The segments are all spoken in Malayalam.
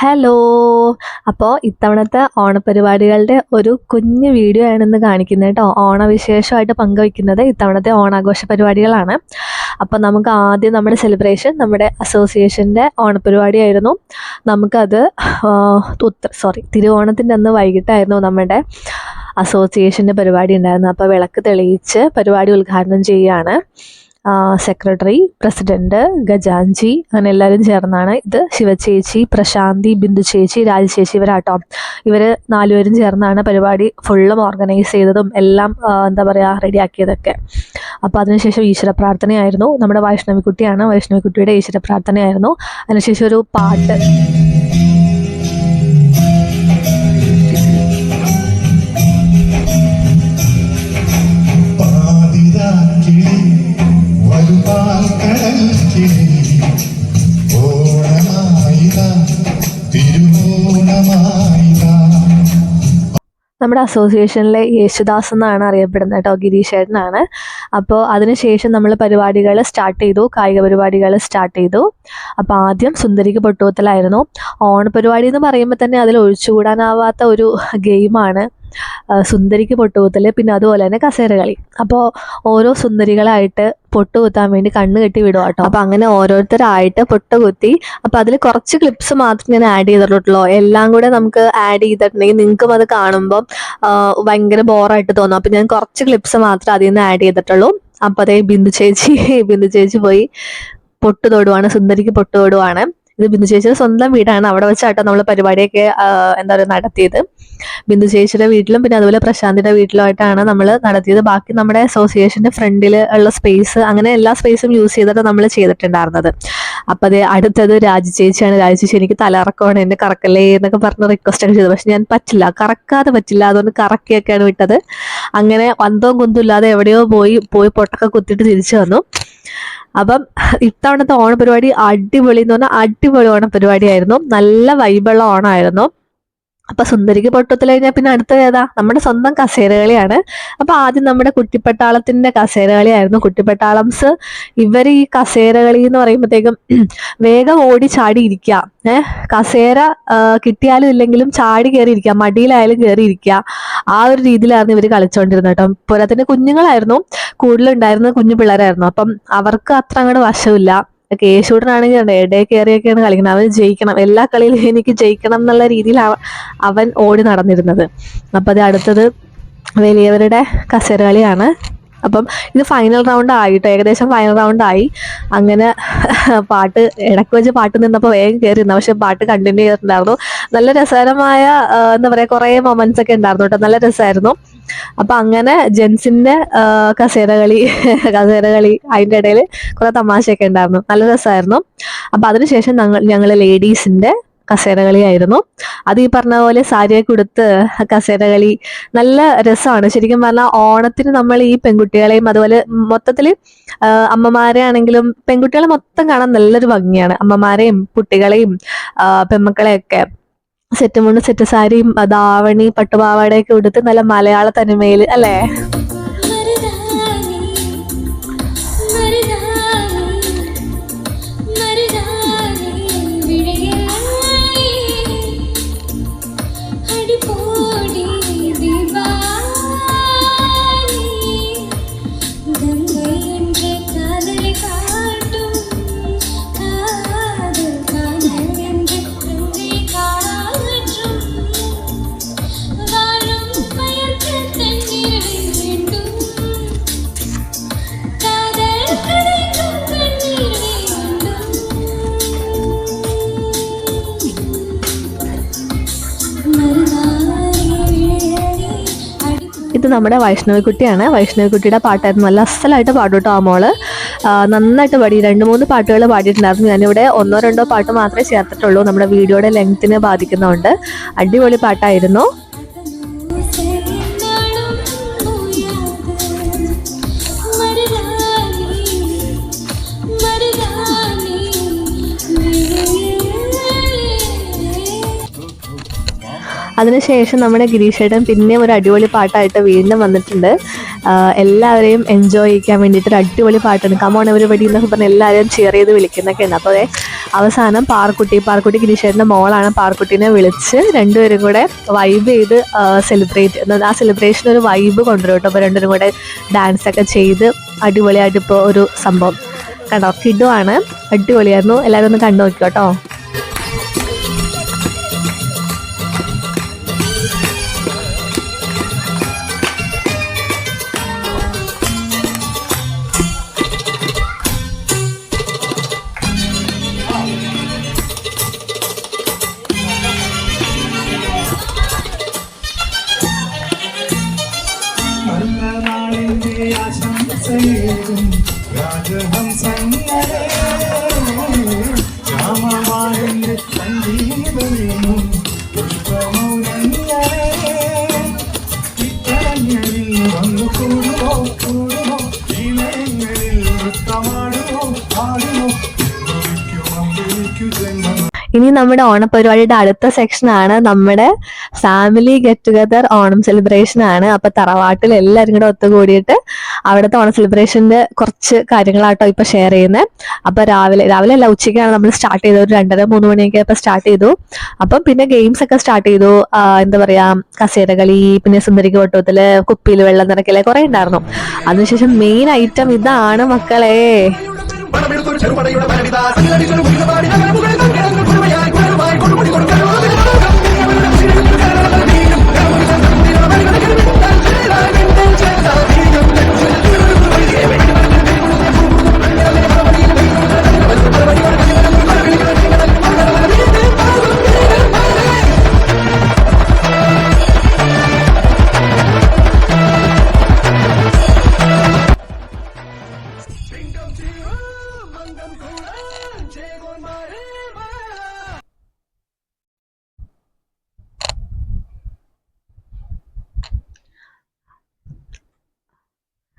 ഹലോ അപ്പോൾ ഇത്തവണത്തെ ഓണപരിപാടികളുടെ ഒരു കുഞ്ഞ് വീഡിയോ ആണെന്ന് കാണിക്കുന്നത് കേട്ടോ. ഓണവിശേഷമായിട്ട് പങ്കുവയ്ക്കുന്നത് ഇത്തവണത്തെ ഓണാഘോഷ പരിപാടികളാണ്. അപ്പോൾ നമുക്ക് ആദ്യം നമ്മുടെ സെലിബ്രേഷൻ നമ്മുടെ അസോസിയേഷന്റെ ഓണപരിപാടിയായിരുന്നു. നമുക്കത് ഉത്തര സോറി തിരുവോണത്തിന്റെ അന്ന് വൈകിട്ടായിരുന്നു നമ്മുടെ അസോസിയേഷന്റെ പരിപാടി ഉണ്ടായിരുന്നത്. അപ്പോൾ വിളക്ക് തെളിയിച്ച് പരിപാടി ഉദ്ഘാടനം ചെയ്യുകയാണ് സെക്രട്ടറി പ്രസിഡന്റ് ഗജാൻജി അങ്ങനെ എല്ലാവരും ചേർന്നാണ് ഇത്. ശിവചേച്ചി പ്രശാന്തി ബിന്ദു ചേച്ചി രാജചേച്ചി ഇവരാട്ടോ. ഇവർ നാലുപേരും ചേർന്നാണ് പരിപാടി ഫുള്ളും ഓർഗനൈസ് ചെയ്തതും എല്ലാം എന്താ പറയുക റെഡിയാക്കിയതൊക്കെ അപ്പോൾ അതിനുശേഷം ഈശ്വര പ്രാർത്ഥനയായിരുന്നു. നമ്മുടെ വൈഷ്ണവിക്കുട്ടിയാണ്. വൈഷ്ണവിക്കുട്ടിയുടെ ഈശ്വര പ്രാർത്ഥനയായിരുന്നു. അതിനുശേഷം ഒരു പാട്ട്. നമ്മുടെ അസോസിയേഷനിലെ യേശുദാസ് എന്നാണ് അറിയപ്പെടുന്നത് കേട്ടോ ഗിരീഷേട്ടനാണ് അപ്പോൾ അതിനുശേഷം നമ്മൾ പരിപാടികൾ സ്റ്റാർട്ട് ചെയ്തു കായിക പരിപാടികൾ സ്റ്റാർട്ട് ചെയ്തു. അപ്പോൾ ആദ്യം സുന്ദരിക്ക് പൊട്ടുകുത്തലായിരുന്നു. ഓണപരിപാടി എന്ന് പറയുമ്പോൾ തന്നെ അതിൽ ഒഴിച്ചുകൂടാനാവാത്ത ഒരു ഗെയിമാണ്. സുന്ദരിക്ക് പൊട്ടുകുത്തൽ പിന്നെ അതുപോലെ തന്നെ കസേര കളി അപ്പോൾ ഓരോ സുന്ദരികളായിട്ട് പൊട്ട് കുത്താൻ വേണ്ടി കണ്ണ് കെട്ടി വിടുക കേട്ടോ അപ്പോൾ അങ്ങനെ ഓരോരുത്തരായിട്ട് പൊട്ട് കുത്തി അപ്പോൾ അതിൽ കുറച്ച് ക്ലിപ്സ് മാത്രം ഞാൻ ആഡ് ചെയ്തിട്ടുള്ളൂ. എല്ലാം കൂടെ നമുക്ക് ആഡ് ചെയ്തിട്ടുണ്ടെങ്കിൽ നിങ്ങൾക്കും അത് കാണുമ്പോൾ ഭയങ്കര ബോറായിട്ട് തോന്നും. അപ്പം ഞാൻ കുറച്ച് ക്ലിപ്സ് മാത്രം അതിൽ നിന്ന് ആഡ് ചെയ്തിട്ടുള്ളൂ. അപ്പം അതേ ബിന്ദു ചേച്ചി ബിന്ദു ചേച്ചി പോയി പൊട്ട് തൊടുവാണ് സുന്ദരിക്ക് പൊട്ട് തൊടുവാണ് ഇത് ബിന്ദു ചേച്ചിയുടെ സ്വന്തം വീടാണ്. അവിടെ വെച്ചാട്ടോ നമ്മൾ പരിപാടിയൊക്കെ എന്താ പറയുക നടത്തിയത്. ബിന്ദു ചേച്ചിയുടെ വീട്ടിലും പിന്നെ അതുപോലെ പ്രശാന്തിയുടെ വീട്ടിലുമായിട്ടാണ് നമ്മൾ നടത്തിയത്. ബാക്കി നമ്മുടെ അസോസിയേഷന്റെ ഫ്രണ്ടിൽ ഉള്ള സ്പേസ് അങ്ങനെ എല്ലാ സ്പേസും യൂസ് ചെയ്തിട്ട് നമ്മൾ ചെയ്തിട്ടുണ്ടായിരുന്നത്. അപ്പൊ അതെ അടുത്തത് രാജി ചേച്ചിയാണ്. രാജി ചേച്ചി എനിക്ക് തലറക്കമാണ് എന്നെ കറക്കല്ലേ എന്നൊക്കെ പറഞ്ഞ് റിക്വസ്റ്റ് ഒക്കെ ചെയ്തു. പക്ഷെ ഞാൻ പറ്റില്ല. കറക്കാതെ പറ്റില്ല. അതുകൊണ്ട് കറക്കിയൊക്കെയാണ് വിട്ടത്. അങ്ങനെ അന്തവും കുന്തും ഇല്ലാതെ എവിടെയോ പോയി പോയി പൊട്ടൊക്കെ കുത്തിയിട്ട് തിരിച്ചു വന്നു. അപ്പം ഇത്തവണത്തെ ഓണപരിപാടി അടിപൊളി എന്ന് പറഞ്ഞാൽ അടിപൊളി ഓണപരിപാടിയായിരുന്നു. നല്ല വൈബുള്ള ഓണമായിരുന്നു അപ്പൊ സുന്ദരിക്ക് പൊട്ടത്തിൽ കഴിഞ്ഞാൽ പിന്നെ അടുത്തത് ഏതാ? നമ്മുടെ സ്വന്തം കസേരകളിയാണ്. അപ്പൊ ആദ്യം നമ്മുടെ കുട്ടിപ്പട്ടാളത്തിന്റെ കസേരകളിയായിരുന്നു. കുട്ടിപ്പട്ടാളംസ് ഇവർ ഈ കസേരകളി എന്ന് പറയുമ്പോഴത്തേക്കും വേഗം ഓടി ചാടി ഇരിക്കുക ഏഹ് കസേര കിട്ടിയാലും ഇല്ലെങ്കിലും ചാടി കയറി മടിയിലായാലും കയറി ആ ഒരു രീതിയിലായിരുന്നു ഇവർ കളിച്ചുകൊണ്ടിരുന്നത് കേട്ടോ. പോരാത്തിന്റെ കുഞ്ഞുങ്ങളായിരുന്നു. കൂടുതലുണ്ടായിരുന്നത് കുഞ്ഞു പിള്ളേരായിരുന്നു. അപ്പം അവർക്ക് അത്ര അങ്ങോട്ട് വശമില്ല. കേശൂടനാണെങ്കിൽ ഇടയെ കയറിയൊക്കെയാണ് കളിക്കുന്നത്. അവൻ ജയിക്കണം. എല്ലാ കളിയിലും എനിക്ക് ജയിക്കണം എന്നുള്ള രീതിയിൽ അവൻ ഓടി നടന്നിരുന്നത്. അപ്പോൾ അത് അടുത്തത് വലിയവരുടെ കസേര കളിയാണ് അപ്പം ഇത് ഫൈനൽ റൗണ്ട് ആയിട്ടോ ഏകദേശം ഫൈനൽ റൗണ്ട് ആയി. അങ്ങനെ പാട്ട് ഇടയ്ക്ക് വെച്ച് പാട്ട് നിന്നപ്പോൾ വേഗം കയറി നിന്നു. പക്ഷെ പാട്ട് കണ്ടിന്യൂ ചെയ്തിട്ടുണ്ടായിരുന്നു. നല്ല രസകരമായ എന്താ പറയുക കുറേ മൊമെന്റ്സ് ഒക്കെ ഉണ്ടായിരുന്നു കേട്ടോ. നല്ല രസമായിരുന്നു. അപ്പൊ അങ്ങനെ ജെൻസിന്റെ കസേരകളി കസേരകളി കസേര കളി അതിന്റെ ഇടയിൽ കുറെ തമാശയൊക്കെ ഉണ്ടായിരുന്നു. നല്ല രസമായിരുന്നു. അപ്പൊ അതിനുശേഷം ഞങ്ങൾ ഞങ്ങൾ ലേഡീസിന്റെ കസേര കളിയായിരുന്നു അത് ഈ പറഞ്ഞ പോലെ സാരിയൊക്കെ ഉടുത്ത് കസേര കളി നല്ല രസമാണ്. ശരിക്കും പറഞ്ഞാൽ ഓണത്തിന് നമ്മൾ ഈ പെൺകുട്ടികളെയും അതുപോലെ മൊത്തത്തിൽ അമ്മമാരെ ആണെങ്കിലും പെൺകുട്ടികളെ മൊത്തം കാണാൻ നല്ലൊരു ഭംഗിയാണ്. അമ്മമാരെയും കുട്ടികളെയും പെമ്മക്കളെയൊക്കെ സെറ്റ് മുണ്ട് സെറ്റ് സാരിയും ദാവണി പട്ടുപാവാടയൊക്കെ ഉടുത്ത് നല്ല മലയാള തനിമയിൽ അല്ലേ? ഇത് നമ്മുടെ വൈഷ്ണവിക്കുട്ടിയാണ്. വൈഷ്ണവിക്കുട്ടിയുടെ പാട്ടായിരുന്നു. നല്ല അസലായിട്ട് പാടും കേട്ടോ ആ മോൾ. നന്നായിട്ട് പാടി. രണ്ട് മൂന്ന് പാട്ടുകൾ പാടിയിട്ടുണ്ടായിരുന്നു. ഞാനിവിടെ ഒന്നോ രണ്ടോ പാട്ട് മാത്രമേ ചേർത്തിട്ടുള്ളൂ. നമ്മുടെ വീഡിയോയുടെ ലെങ്ത്തിനെ ബാധിക്കുന്നതുകൊണ്ട്. അടിപൊളി പാട്ടായിരുന്നു. അതിനുശേഷം നമ്മുടെ ഗിരീഷേട്ടൻ പിന്നെയും ഒരു അടിപൊളി പാട്ടായിട്ട് വീണ്ടും വന്നിട്ടുണ്ട്. എല്ലാവരെയും എൻജോയ് ചെയ്യിക്കാൻ വേണ്ടിയിട്ട് ഒരു അടിപൊളി പാട്ടാണ്. കമോൺ എവരിബഡി എന്നൊക്കെ പറഞ്ഞ് എല്ലാവരെയും ചെയർ ചെയ്ത് വിളിക്കുന്നൊക്കെ ഉണ്ട്. അപ്പോൾ അവസാനം പാർക്കുട്ടി പാർക്കുട്ടി ഗിരീഷേട്ടന്റെ മോളാണ് പാർക്കുട്ടീനെ വിളിച്ച് രണ്ടുപേരും കൂടെ വൈബ് ചെയ്ത് സെലിബ്രേറ്റ് ആ സെലിബ്രേഷൻ ഒരു വൈബ് കൊണ്ടുവരും കേട്ടോ. അപ്പോൾ രണ്ടുപേരും കൂടെ ഡാൻസ് ഒക്കെ ചെയ്ത് അടിപൊളിയായിട്ട് ഇപ്പോൾ ഒരു സംഭവം. കണ്ടോ? കിഡുമാണ് അടിപൊളിയായിരുന്നു. എല്ലാവരും ഒന്ന് കണ്ടു കേട്ടോ. ആശംസയേകും രാജഹംസങ്ങളെ രാമവാണിന്റെ സംഗീതമേനും ഇനി നമ്മുടെ ഓണപരിപാടിയുടെ അടുത്ത സെക്ഷനാണ് നമ്മുടെ family get together Onam celebration ആണ്. അപ്പൊ തറവാട്ടിൽ എല്ലാവരും കൂടെ ഒത്തുകൂടിയിട്ട് അവിടുത്തെ ഓണം സെലിബ്രേഷന്റെ കുറച്ച് കാര്യങ്ങളാട്ടോ ഇപ്പൊ ഷെയർ ചെയ്യുന്നത് അപ്പൊ രാവിലെ രാവിലെ അല്ല ഉച്ചയ്ക്കാണ് നമ്മൾ സ്റ്റാർട്ട് ചെയ്തത്. ഒരു രണ്ടര മൂന്ന് മണിയൊക്കെ ഇപ്പൊ സ്റ്റാർട്ട് ചെയ്തു. അപ്പം പിന്നെ ഗെയിംസ് ഒക്കെ സ്റ്റാർട്ട് ചെയ്തു. എന്താ പറയാ കസേരകളി പിന്നെ സുന്ദരിക്ക് വട്ടത്തിൽ കുപ്പിയിൽ വെള്ളം നിറക്കൽ കുറെ ഉണ്ടായിരുന്നു. അതിനുശേഷം മെയിൻ ഐറ്റം ഇതാണ് മക്കളെ. ചെറുപടയുടെ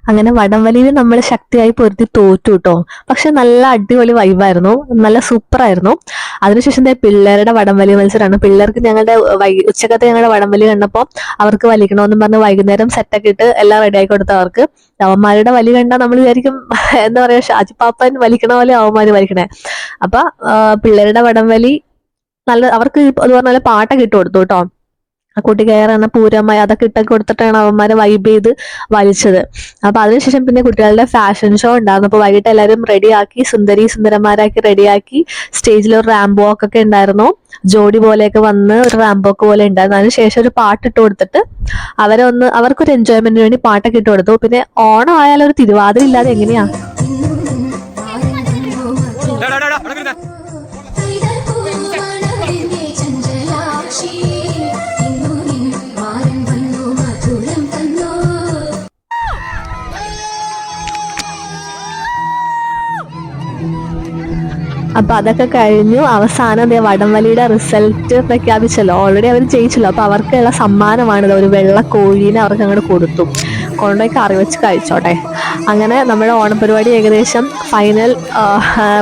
അങ്ങനെ വടംവലിയിൽ നമ്മൾ ശക്തിയായി പൊരുത്തി തോറ്റു കേട്ടോ പക്ഷെ നല്ല അടിപൊളി വൈബായിരുന്നു നല്ല സൂപ്പർ ആയിരുന്നു. അതിനുശേഷം പിള്ളേരുടെ വടംവലി മത്സരമാണ് പിള്ളേർക്ക് ഞങ്ങളുടെ വൈ ഉച്ചക്കത്തെ ഞങ്ങളുടെ വടംവലി കണ്ടപ്പോൾ അവർക്ക് വലിക്കണമെന്നും പറഞ്ഞ് വൈകുന്നേരം സെറ്റൊക്കെ ഇട്ട് എല്ലാം റെഡി ആക്കി കൊടുത്തു അവർക്ക്. അവന്മാരുടെ വലി കണ്ടാൽ നമ്മൾ വിചാരിക്കും എന്താ പറയുക ഷാജി പാപ്പൻ വലിക്കണ പോലെ അവന്മാർ വലിക്കണേ. അപ്പൊ പിള്ളേരുടെ വടംവലി നല്ല അവർക്ക് അതുപോലെ നല്ല പാട്ടൊക്കെ ഇട്ട് കൊടുത്തു കേട്ടോ ആ കുട്ടി കയറുന്ന പൂരമായി അതൊക്കെ ഇട്ടൊക്കെ കൊടുത്തിട്ടാണ് അവന്മാരെ വൈബ് ചെയ്ത് വലിച്ചത്. അപ്പൊ അതിനുശേഷം പിന്നെ കുട്ടികളുടെ ഫാഷൻ ഷോ ഉണ്ടായിരുന്നു. അപ്പൊ വൈകിട്ട് എല്ലാവരും റെഡിയാക്കി സുന്ദരി സുന്ദരന്മാരാക്കി റെഡിയാക്കി സ്റ്റേജിൽ ഒരു റാംബോ ഒക്കെ ഉണ്ടായിരുന്നു. ജോഡി പോലെയൊക്കെ വന്ന് ഒരു റാംബോക്ക് പോലെ ഉണ്ടായിരുന്നു. അതിനുശേഷം ഒരു പാട്ട് ഇട്ട് കൊടുത്തിട്ട് അവരെ ഒന്ന് അവർക്കൊരു എൻജോയ്മെന്റിന് വേണ്ടി പാട്ടൊക്കെ ഇട്ട് കൊടുത്തു. പിന്നെ ഓണം ആയാലും ഒരു തിരുവാതിര ഇല്ലാതെ എങ്ങനെയാ? അപ്പൊ അതൊക്കെ കഴിഞ്ഞു. അവസാനം ദേ വടംവലിയുടെ റിസൾട്ട് പ്രഖ്യാപിച്ചല്ലോ. ഓൾറെഡി അവർ ജയിച്ചല്ലോ. അപ്പൊ അവർക്കുള്ള സമ്മാനമാണിത്. ഒരു വെള്ള കോഴീനെ അവർക്ക് അങ്ങോട്ട് കൊടുത്തു. കൊണ്ടുപോയി കറി വെച്ച് കഴിച്ചോട്ടെ. അങ്ങനെ നമ്മുടെ ഓണപരിപാടി ഏകദേശം ഫൈനൽ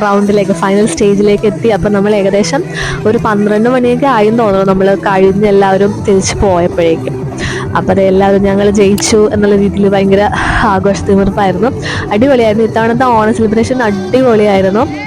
റൗണ്ടിലേക്ക് ഫൈനൽ സ്റ്റേജിലേക്ക് എത്തി. അപ്പം നമ്മൾ ഏകദേശം ഒരു പന്ത്രണ്ട് മണിയൊക്കെ ആയെന്ന് തോന്നുന്നു. നമ്മൾ കഴിഞ്ഞ് എല്ലാവരും തിരിച്ചു പോയപ്പോഴേക്കും. അപ്പോൾ അത് എല്ലാവരും ഞങ്ങൾ ജയിച്ചു എന്നുള്ള രീതിയിൽ ഭയങ്കര ആഘോഷ തിമിർപ്പായിരുന്നു അടിപൊളിയായിരുന്നു. ഇത്തവണത്തെ ഓണ സെലിബ്രേഷൻ അടിപൊളിയായിരുന്നു.